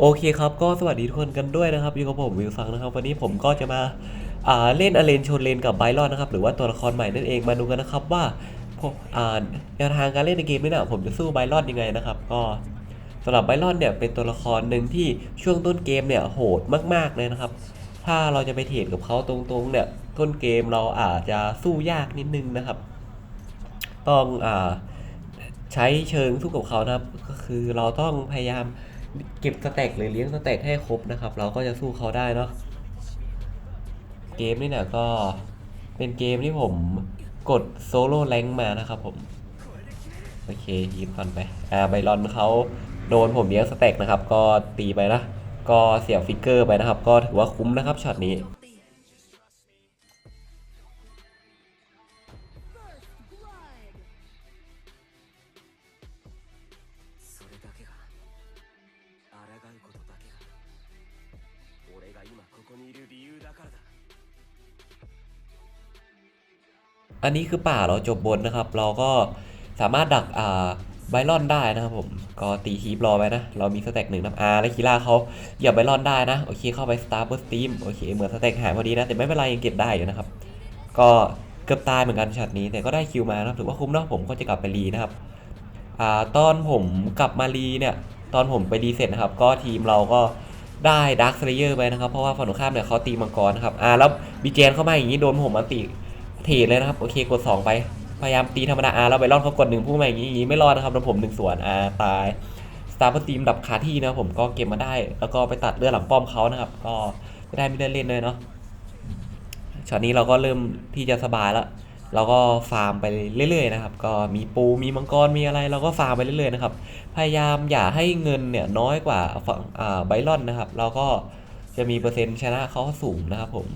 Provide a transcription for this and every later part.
โอเคครับก็สวัสดีทุกคนกันด้วยนะครับอยู่กับผมวิวฟังนะครับ วันนี้ผมก็จะมาอ่าเล่นอเลนชนเลนกับไบรอนนะครับ หรือว่าตัวละครใหม่นั่นเองมาดูกันนะครับว่าอ่าแนวทางการเล่นในเกมนี้นี่ยผมจะสู้ไบรอนยังไงนะครับ ก็สำหรับไบรอนเนี่ยเป็นตัวละครหนึ่งที่ช่วงต้นเกมเนี่ยโหดมากๆเลยนะครับ ถ้าเราจะไปเทรดกับเขาตรงๆเนี่ยต้นเกมเราอาจจะสู้ยากนิดนึงนะครับ ต้องอ่าใช้เชิงสู้กับเขานะครับ ก็คือเราต้องพยายาม เก็บสแต็กหรือเลี้ยงสแต็กให้ครบนะครับ เราก็จะสู้เขาได้เนาะเกมนี่เนี่ยก็เป็นเกมที่ผมกดโซโล่แรงมานะครับผม โอเคยืนฟันไป อ่าไบรอนเขาโดนผมเลี้ยงสแต็กนะครับ ก็ตีไปนะ ก็เสียบฟิกเกอร์ไปนะครับ ก็ถือว่าคุ้มนะครับช็อตนี้ อันนี้คือป่าเราจบบนนะครับ เราก็สามารถดักอ่าไบรอนได้นะครับผม ก็ตีคีบรอไว้นะ เรามีสแต็กหนึ่งนะอาและคีล่าเขาเหยียบไบรอนได้นะ โอเคเข้าไปสตาร์เบอร์สตีมโอเคเหมือนสแต็กหายพอดีนะ แต่ไม่เป็นไรยังเก็บได้อยู่นะครับ ก็เกือบตายเหมือนกันช็อตนี้ แต่ก็ได้คิวมานะครับถือว่าคุ้มเนาะผมก็จะกลับไปรีนะครับอ่าตอนผมกลับมารีเนี่ย ตอนผมไปรีเสร็จนะครับ ก็ทีมเราก็ได้ดาร์คเซเลเยอร์ไปนะครับ เพราะว่าฝั่งตรงข้ามเนี่ยเขาตีมังกรนะครับ อ่าแล้วบีเจนเข้ามาอย่างนี้โดนผมอันติ เทรดเลยนะครับ โอเคกด 2 ไป พยายามตีธรรมดาอาแล้วไปรอดเขากดหนึ่งพุ่งมาอย่างนี้ไม่รอดนะครับโดนผมหนึ่งส่วนอาตายสตาร์เปอร์ทีมดับคาที่นะผมก็เก็บมาได้ แล้วก็ไปตัดเลือดหลังป้อมเขานะครับ ก็ไม่ได้ไม่ได้เล่นเลยเนาะช็อตนี้เราก็เริ่มที่จะสบายแล้วเราก็ฟาร์มไปเรื่อยๆนะครับ ก็มีปูมีมังกรมีอะไร เราก็ฟาร์มไปเรื่อยๆนะครับ พยายามอย่าให้เงินเนี่ยน้อยกว่าฝั่งอาไบรอนนะครับ เราก็จะมีเปอร์เซ็นต์ชนะเขาสูงนะครับผม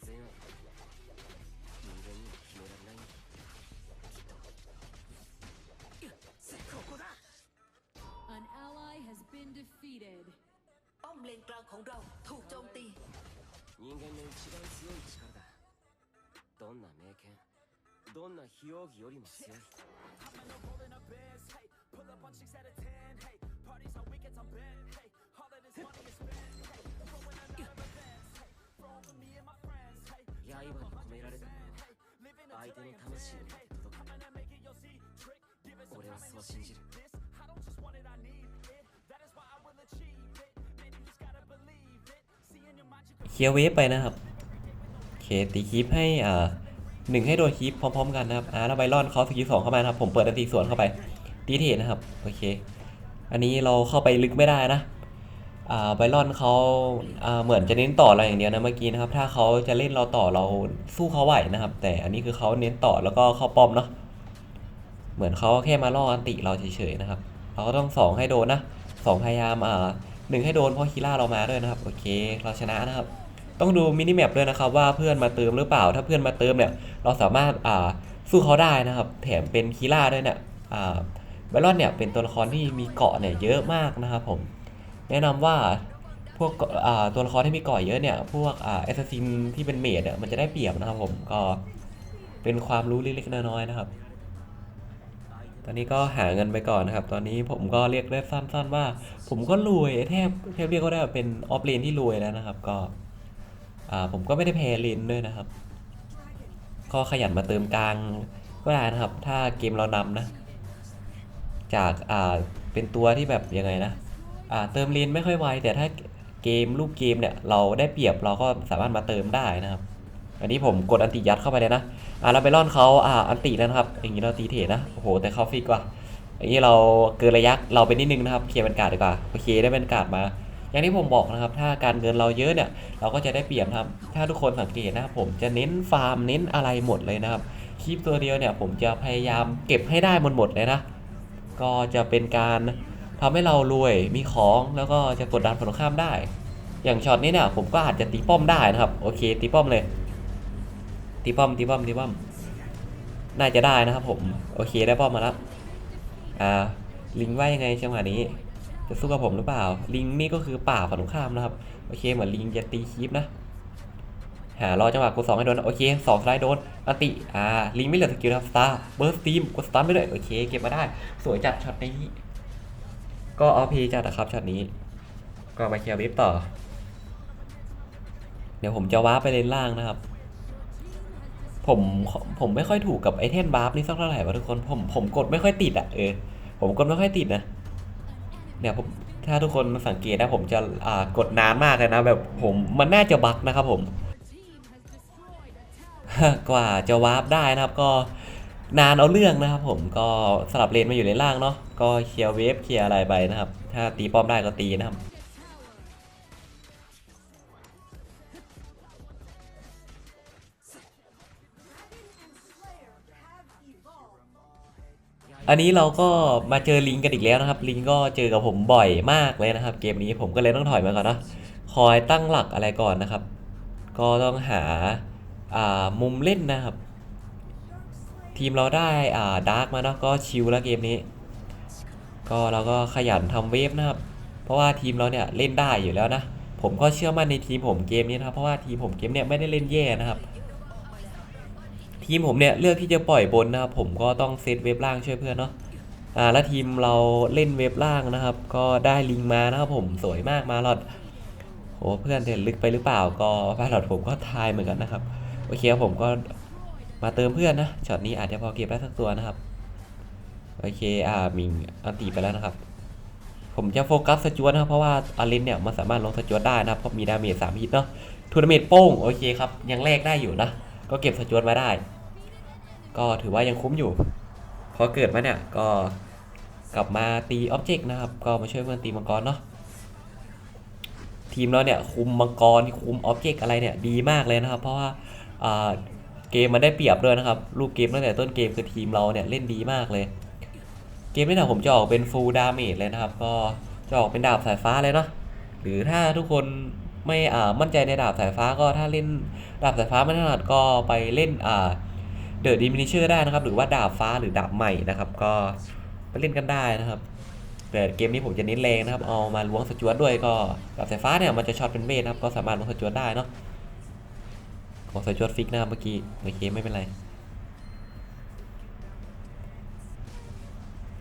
絶対の善悪人間には決められないんだきっといやここだ An ally has been defeated. ป้อมเลนกลางของเราถูกโจมตี 人間の一番強い力だどんな名剣どんな非容疑よりも強い 刃に込められたものは相手の魂にまで届く俺はそう信じる เคลียร์เวฟไปนะครับโอเคตีคีปให้อ่าหนึ่งให้โดนคีปพร้อมๆกันนะครับอ่าแล้วไบรอนเขาสกิลสองเข้ามานะครับ ผมเปิดอันตีสวนเข้าไปตีเทรดนะครับ โอเค อันนี้เราเข้าไปลึกไม่ได้นะ อ่า ไบรอนเขาอ่าเหมือนจะเน้นต่อเราอย่างเดียวนะเมื่อกี้นะครับ ถ้าเขาจะเล่นเราต่อเราสู้เขาไหวนะครับ แต่อันนี้คือเขาเน้นต่อแล้วก็เข้าป้อมเนาะเหมือนเขาแค่มาล่ออันติเราเฉยๆนะครับ เราก็ต้องสองให้โดนนะสองพยายามอ่าหนึ่งให้โดนเพราะคีล่าเรามาด้วยนะครับโอเค เราชนะนะครับ ต้องดูมินิแมปด้วยนะครับว่าเพื่อนมาเติมหรือเปล่า ถ้าเพื่อนมาเติมเนี่ยเราสามารถอ่าสู้เขาได้นะครับ แถมเป็นคีล่าด้วยเนี่ยอ่าไบรอนเนี่ยเป็นตัวละครที่มีเกาะเนี่ยเยอะมากนะครับผม แนะนำว่าพวกตัวละครที่มีกาะเยอะเนี่ย พวกอ่าแอสซัสซินที่เป็นเมดมันจะได้เปรียบนะครับผมก็เป็นความรู้เล็กๆน้อยๆนะครับ ตอนนี้ก็หาเงินไปก่อนนะครับ ตอนนี้ผมก็เรียกได้สั้น ๆ ว่า ผมก็รวยแทบแทบเรียกว่าได้ว่าเป็นออฟเลนที่รวยแล้วนะครับ ก็ผมก็ไม่ได้แพ้เลนด้วยนะครับ ก็ขยันมาเติมกลางก็ได้นะครับ ถ้าเกมเรานำนะ จากเป็นตัวที่แบบยังไงนะ เติมเลนไม่ค่อยไวแต่ถ้าเกมรูปเกมเนี่ยเราได้เปรียบเราก็สามารถมาเติมได้นะครับอันนี้ผมกดอันติยัดเข้าไปเลยนะอ่าแล้วไปร่อนเขาอ่าอันติแล้วนะครับ อย่างนี้เราตีเทรดนะโอ้โหแต่เขาฟิกว่ะอย่างนี้เราเกินระยะเราไปนิดนึงนะครับเคลียร์บรรยากาศดีกว่าโอเคได้บรรยากาศมา อย่างที่ผมบอกนะครับ ถ้าการเงินเราเยอะเนี่ย เราก็จะได้เปรียบครับ ถ้าทุกคนสังเกตนะครับผมจะเน้นฟาร์มเน้นอะไรหมดเลยนะครับคลิปตัวเดียวเนี่ย ผมจะพยายามเก็บให้ได้หมดหมดเลยนะ ก็จะเป็นการ ทำให้เรารวยมีของแล้วก็จะกดดันฝั่งตรงข้ามได้ อย่างช็อตนี้เนี่ยผมก็อาจจะตีป้อมได้นะครับ โอเคตีป้อมเลย ตีป้อมตีป้อมตีป้อม น่าจะได้นะครับผม โอเคได้ป้อมมาแล้ว อ่า ลิงว่ายังไงจังหวะนี้ จะสู้กับผมหรือเปล่า ลิงนี่ก็คือป่าฝั่งตรงข้ามนะครับ โอเคเหมือนลิงจะตีคีปนะ หารอจังหวะกดสองให้โดน โอเคสองสไลด์โดนอัติ อ่า ลิงไม่เหลือสกิลครับสตาร์เบิร์สตีมกดสตาร์ไปเลยโอเค เก็บมาได้ สวยจัดช็อตนี้ ก็เอาพีจัดนะครับช็อตนี้ ก็มาเคลียร์เวฟต่อ เดี๋ยวผมจะว้าร์ปไปเลนล่างนะครับ ผมผมไม่ค่อยถูกกับไอเทมบาร์ฟนี่สักเท่าไหร่วะทุกคนผมผมกดไม่ค่อยติดอะเออผมกดไม่ค่อยติดนะเนี่ยผมถ้าทุกคนสังเกตนะผมจะอ่ากดนานมากเลยนะแบบผมมันน่าจะบั๊กนะครับผมกว่าจะวาร์ปได้นะครับก็ นานเอาเรื่องนะครับผมก็สลับเลนมาอยู่เลนล่างเนาะก็เคลียร์เวฟเคลียร์อะไรไปนะครับ ถ้าตีป้อมได้ก็ตีนะครับอันนี้เราก็มาเจอลิงกันอีกแล้วนะครับ ลิงก็เจอกับผมบ่อยมากเลยนะครับ เกมนี้ผมก็เลยต้องถอยมาก่อนเนะคอยตั้งหลักอะไรก่อนนะครับ ก็ต้องหาามุมเล่นนะครับ ทีมเราได้อ่าดาร์กมาเนาะก็ชิลแล้วเกมนี้ ก็เราก็ขยันทำเวฟนะครับ เพราะว่าทีมเราเนี่ยเล่นได้อยู่แล้วนะ ผมก็เชื่อมั่นในทีมผมเกมนี้นะครับ เพราะว่าทีมผมเกมเนี่ยไม่ได้เล่นแย่นะครับ ทีมผมเนี่ยเลือกที่จะปล่อยบนนะครับ ผมก็ต้องเซตเว็บล่างช่วยเพื่อนเนาะอ่าแล้วทีมเราเล่นเว็บล่างนะครับ ก็ได้ลิงมานะครับผมสวยมากมาหลอดโหเพื่อนเด่นลึกไปหรือเปล่าก็มาหลอดผมก็ทายเหมือนกันนะครับโอเคผมก็ มาเติมเพื่อนนะช็อตนี้อาจจะพอเก็บได้สักตัวนะครับโอเคอ่ามิงอันตีไปแล้วนะครับ ผมจะโฟกัสสจวตนะครับเพราะว่าอารินเนี่ยมันสามารถลงสจวตได้นะครับเพราะมีดาเมจสามฮิตเนาะทูนาเมจโป้งโอเคครับยังแลกได้อยู่นะ ก็เก็บสจวตมาได้ ก็ถือว่ายังคุ้มอยู่พอเกิดมาเนี่ยก็กลับมาตีออบเจกต์นะครับ ก็มาช่วยเพื่อนตีมังกรเนาะทีมเราเนี่ยคุมมังกรคุมออบเจกต์อะไรเนี่ยดีมากเลยนะครับ เพราะว่าอ่า เกมมันได้เปรียบด้วยนะครับ รูปเกมตั้งแต่ต้นเกมคือทีมเราเนี่ยเล่นดีมากเลย เกมนี้เนี่ยผมจะออกเป็นฟูลดาเมจเลยนะครับ ก็จะออกเป็นดาบสายฟ้าเลยเนาะ หรือถ้าทุกคนไม่อ่ามั่นใจในดาบสายฟ้าก็ถ้าเล่นดาบสายฟ้าไม่ถนัดก็ไปเล่นอ่าเดอะดิมินิเชอร์ได้นะครับ หรือว่าดาบฟ้าหรือดาบใหม่นะครับ ก็ไปเล่นกันได้นะครับ แต่เกมนี้ผมจะเน้นแรงนะครับ เอามาล้วงสจวตด้วยก็ดาบสายฟ้าเนี่ยมันจะช็อตเป็นเบสนะครับ ก็สามารถล้วงสจวตได้เนาะ ขอใส่ชดฟิกหน้าเมื่อกี้โอเคไม่เป็นไร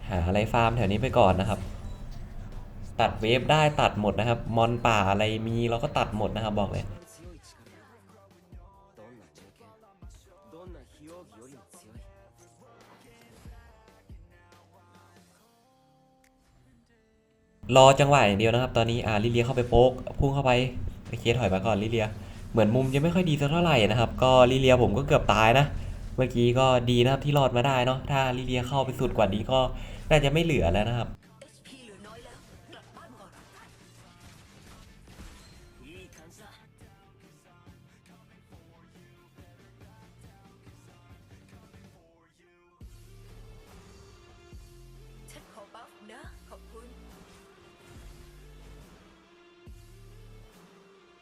หาอะไรฟาร์มแถวนี้ไปก่อนนะครับ ตัดเวฟได้ตัดหมดนะครับ มอนป่าอะไรมีเราก็ตัดหมดนะครับบอกเลยรอจังหวะอย่างเดียวนะครับ ตอนนี้อ่าลิเลียเข้าไปโป๊กพุ่งเข้าไปโอเคถอยไปก่อนลิเลีย เหมือนมุมจะไม่ค่อยดีสักเท่าไหร่นะครับ ก็ลิเลียผมก็เกือบตายนะ เมื่อกี้ก็ดีนะครับที่รอดมาได้เนาะ ถ้าลิเลียเข้าไปสุดกว่านี้ก็น่าจะไม่เหลือแล้วนะครับ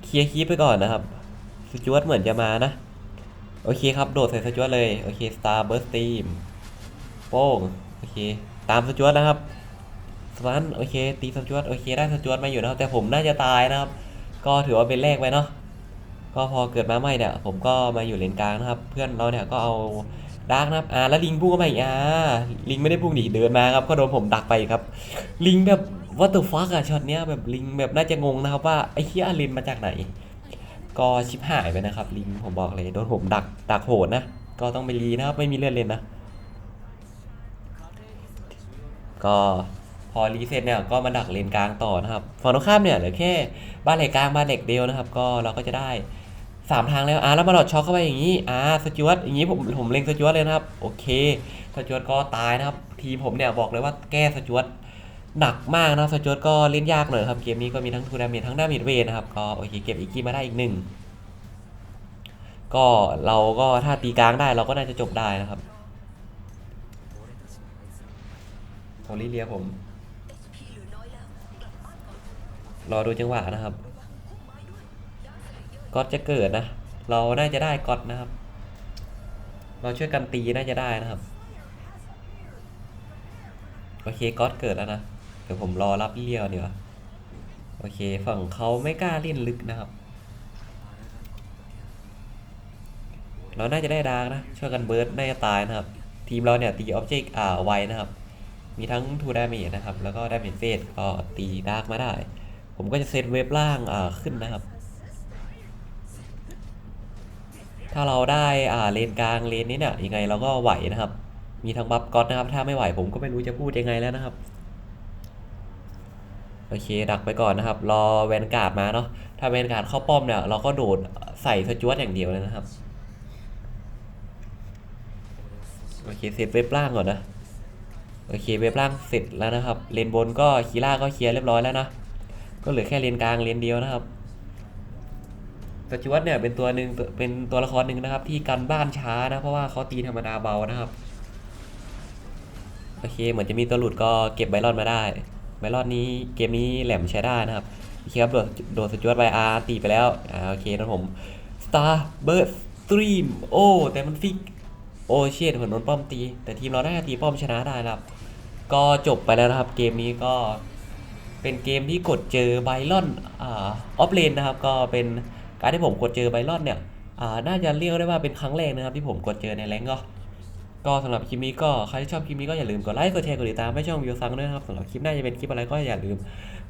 เคลียร์คีปไปก่อนนะครับ สจวตเหมือนจะมานะ โอเคครับ โดดใส่สจวตเลย โอเค Star Burst Team โป้งโอเค ตามสจวตนะครับสตันโอเค ตีสจวตโอเค ได้สจวตมาอยู่นะครับแต่ผมน่าจะตายนะครับ ก็ถือว่าเป็นแรกไปเนาะก็พอเกิดมาใหม่เนี่ย ผมก็มาอยู่เลนกลางนะครับ เพื่อนเราเนี่ยก็เอาดาร์กนะครับอ่าแล้วลิงพุ่งเข้ามาอีกอ่าลิงไม่ได้พุ่งหนีเดินมาครับ ก็โดนผมดักไปครับ ลิงแบบว่าตัวฟักอะช็อตเนี้ยแบบลิงแบบน่าจะงงนะครับว่าไอ้เคียอารินมาจากไหน ก็ชิบหายไปนะครับ ลิงผมบอกเลยโดนผมดักดักโหดนะ ก็ต้องไปรีนะครับ ไม่มีเลือดเลยนะ ก็พอรีเซ็ตเนี่ยก็มาดักเลนกลางต่อนะครับฝั่งตรงข้ามเนี่ยเหลือแค่บ้านเหล็กกลางบ้านเหล็กเดียวนะครับ ก็เราก็จะได้สามทางแล้วอ่าแล้วมาหลอดช็อกเข้าไปอย่างนี้อ่าสจวตอย่างนี้ผมผมเล็งสจวตเลยนะครับ โอเคสจวตก็ตายนะครับ ทีผมเนี่ยบอกเลยว่าแก้สจวต หนักมากนะครับสจวตก็เล่นยากหน่อยครับเกมนี้ก็มีทั้งทูดามนทั้งด้ามิดเวนะครับก็โอเคเก็บอีกกี้มาได้อีกหนึ่งก็เราก็ถ้าตีกลางได้เราก็น่าจะจบได้นะครับโอลิเลียผม รอดูจังหวะนะครับก็จะเกิดนะ เราน่าจะได้ก็อดนะครับ เราช่วยกันตีน่าจะได้นะครับ โอเคก็อดเกิดแล้วนะ ดี๋ยวผมรอรับเลี้ยวเดี๋ยวโอเค ฝั่งเขาไม่กล้าเล่นลึกนะครับ เราน่าจะได้ดาร์กนะ ช่วยกันเบิร์ดน่าจะตายนะครับ ทีมเราเนี่ยตีออบเจกต์อ่าไวนะครับ มีทั้งทูดาเมจนะครับ แล้วก็ดาเมจเฟสก็ตีดาร์กมาได้ ผมก็จะเซตเวฟล่างอ่าขึ้นนะครับ ถ้าเราได้อ่าเลนกลางเลนนี้เนี่ยยังไงเราก็ไหวนะครับ มีทั้งบัฟก๊อตนะครับ ถ้าไม่ไหวผมก็ไม่รู้จะพูดยังไงแล้วนะครับ โอเค ดักไปก่อนนะครับ รอแวนการ์ดมาเนาะถ้าแวนการ์ดเข้าป้อมเนี่ย เราก็โดดใส่สจวตอย่างเดียวเลยนะครับ โอเคเสร็จเว็บล่างก่อนนะโอเคเว็บล่างเสร็จแล้วนะครับเลนบนก็คีร่าก็เคลียร์เรียบร้อยแล้วนะก็เหลือแค่เลนกลางเลนเดียวนะครับสจวตเนี่ยเป็นตัวหนึ่งเป็นตัวละครหนึ่งนะครับ ที่กันบ้านช้านะเพราะว่าเขาตีธรรมดาเบานะครับโอเคเหมือนจะมีตัวหลุดก็เก็บไบรอนมาได้ ไบรอนนี้เกมนี้แหลมใช้ได้นะครับโอเคครับ โดดโดดสจวตไบอาร์ตีไปแล้วอ่าโอเคนะผม Star Burst Stream โอ้แต่มันฟิกโอเชียเหมือนโดนป้อมตี แต่ทีมเราได้ตีป้อมชนะได้นะครับ ก็จบไปแล้วนะครับ เกมนี้ก็เป็นเกมที่กดเจอไบรอนอ่าออฟเลนนะครับ ก็เป็นการที่ผมกดเจอไบรอนเนี่ยอ่าน่าจะเรียกได้ว่าเป็นครั้งแรกนะครับ ที่ผมกดเจอในแรงก็ ก็สำหรับคลิปนี้ก็ใครที่ชอบคลิปนี้ก็อย่าลืมกดไลค์กดแชร์กดติดตามให้ช่องวิวซังด้วยนะครับสำหรับคลิปหน้าจะเป็นคลิปอะไรก็อย่าลืม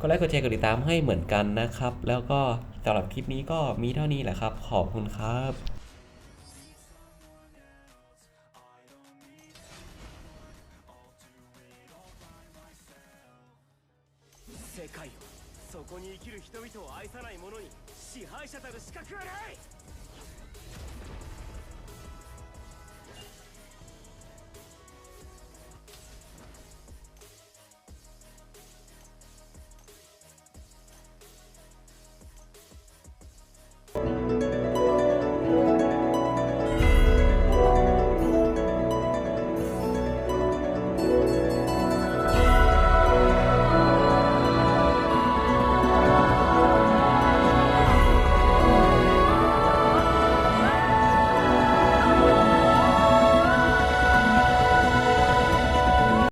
กดไลค์กดแชร์กดติดตามให้เหมือนกันนะครับ แล้วก็สำหรับคลิปนี้ก็มีเท่านี้แหละครับ ขอบคุณครับ世界をそこに生きる人々を愛さない者に支配者たる資格はない